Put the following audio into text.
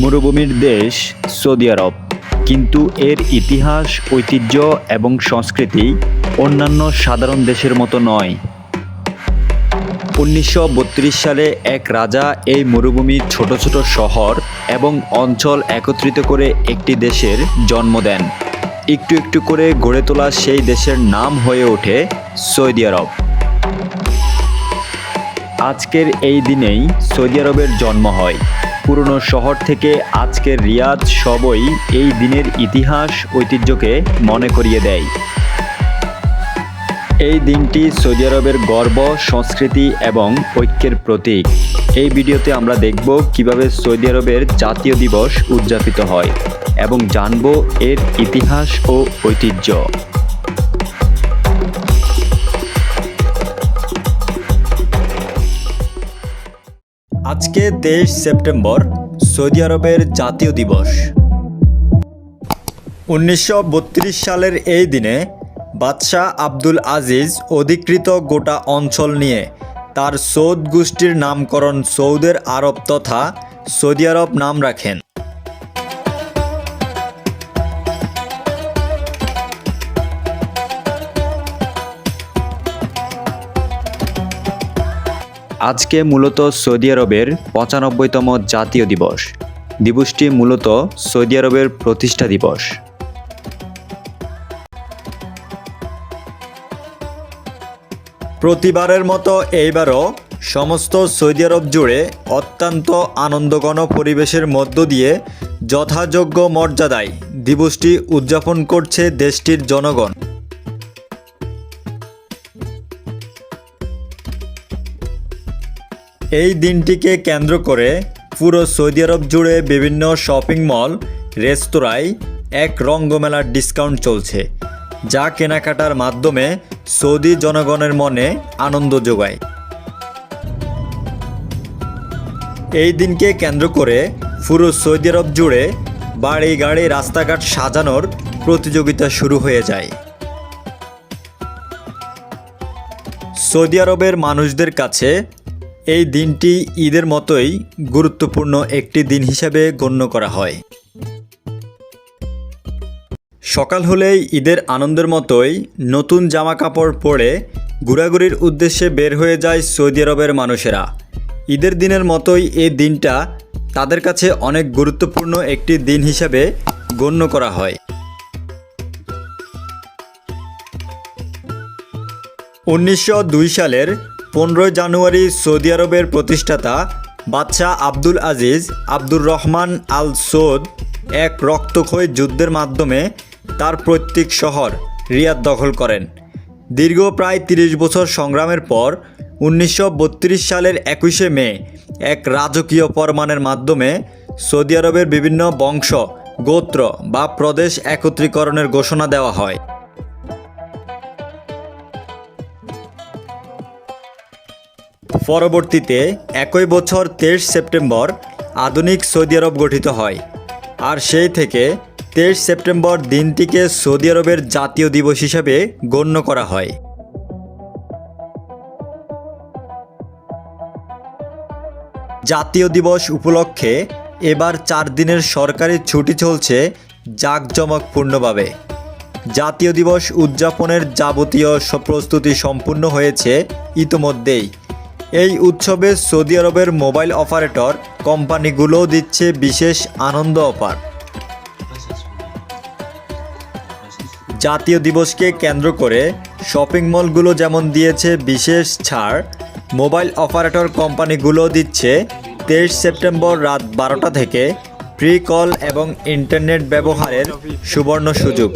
মরুভূমির দেশ সৌদি আরব। কিন্তু এর ইতিহাস, ঐতিহ্য এবং সংস্কৃতি অন্যান্য সাধারণ দেশের মতো নয়। উনিশশো সালে এক রাজা এই মরুভূমির ছোট ছোট শহর এবং অঞ্চল একত্রিত করে একটি দেশের জন্ম দেন। একটু একটু করে গড়ে তোলা সেই দেশের নাম হয়ে ওঠে সৌদি আরব। আজকের এই দিনেই সৌদি আরবের জন্ম হয়। পুরনো শহর থেকে আজকের রিয়াদ সবই এই দিনের ইতিহাস ঐতিহ্যকে মনে করিয়ে দেয়। এই দিনটি সৌদি আরবের গর্ব, সংস্কৃতি এবং ঐক্যের প্রতীক। এই ভিডিওতে আমরা দেখব কীভাবে সৌদি আরবের জাতীয় দিবস উদযাপিত হয় এবং জানব এর ইতিহাস ও ঐতিহ্য। আজকে তেইশ সেপ্টেম্বর, সৌদি আরবের জাতীয় দিবস। উনিশশো বত্রিশ সালের এই দিনে বাদশাহ আব্দুল আজিজ অধিকৃত গোটা অঞ্চল নিয়ে তার সৌদ গোষ্ঠীর নামকরণ সৌদের আরব তথা সৌদি আরব নাম রাখেন। আজকে মূলত সৌদি আরবের পঁচানব্বইতম জাতীয় দিবস। দিবসটি মূলত সৌদি আরবের প্রতিষ্ঠা দিবস। প্রতিবারের মতো এইবারও সমস্ত সৌদি আরব জুড়ে অত্যন্ত আনন্দঘন পরিবেশের মধ্য দিয়ে যথাযোগ্য মর্যাদায় দিবসটি উদযাপন করছে দেশটির জনগণ। এই দিনটিকে কেন্দ্র করে পুরো সৌদি আরব জুড়ে বিভিন্ন শপিং মল, রেস্তোরাঁয় এক রঙ্গমেলার ডিসকাউন্ট চলছে, যা কেনাকাটার মাধ্যমে সৌদি জনগণের মনে আনন্দ যোগায়। এই দিনকে কেন্দ্র করে পুরো সৌদি আরব জুড়ে বাড়ি গাড়ি রাস্তাঘাট সাজানোর প্রতিযোগিতা শুরু হয়ে যায়। সৌদি আরবের মানুষদের কাছে এই দিনটি ঈদের মতোই গুরুত্বপূর্ণ একটি দিন হিসাবে গণ্য করা হয়। সকাল হলেই ঈদের আনন্দের মতোই নতুন জামা কাপড় পরে ঘোরাঘুরির উদ্দেশ্যে বের হয়ে যায় সৌদি আরবের মানুষেরা। ঈদের দিনের মতোই এই দিনটা তাদের কাছে অনেক গুরুত্বপূর্ণ একটি দিন হিসাবে গণ্য করা হয়। উনিশশো দুই সালের পনেরোই জানুয়ারি সৌদি আরবের প্রতিষ্ঠাতা বাদশাহ আব্দুল আজিজ আব্দুর রহমান আল সৌদ এক রক্তক্ষয়ী যুদ্ধের মাধ্যমে তার প্রত্যেক শহর রিয়াদ দখল করেন। দীর্ঘ প্রায় তিরিশ বছর সংগ্রামের পর উনিশশো বত্রিশ সালের একুশে মে এক রাজকীয় ফরমানের মাধ্যমে সৌদি আরবের বিভিন্ন বংশ, গোত্র বা প্রদেশ একত্রীকরণের ঘোষণা দেওয়া হয়। পরবর্তীতে একই বছর তেইশ সেপ্টেম্বর আধুনিক সৌদি আরব গঠিত হয়। আর সেই থেকে তেইশ সেপ্টেম্বর দিনটিকে সৌদি আরবের জাতীয় দিবস হিসাবে গণ্য করা হয়। জাতীয় দিবস উপলক্ষে এবার চার দিনের সরকারি ছুটি চলছে জাঁকজমকপূর্ণভাবে। জাতীয় দিবস উদযাপনের যাবতীয় প্রস্তুতি সম্পূর্ণ হয়েছে ইতোমধ্যেই। এই উৎসবে সৌদি আরবের মোবাইল অপারেটর কোম্পানিগুলোও দিচ্ছে বিশেষ আনন্দ অফার। জাতীয় দিবসকে কেন্দ্র করে শপিং মলগুলো যেমন দিয়েছে বিশেষ ছাড়, মোবাইল অপারেটর কোম্পানিগুলো দিচ্ছে তেইশ সেপ্টেম্বর রাত বারোটা থেকে প্রি কল এবং ইন্টারনেট ব্যবহারের সুবর্ণ সুযোগ।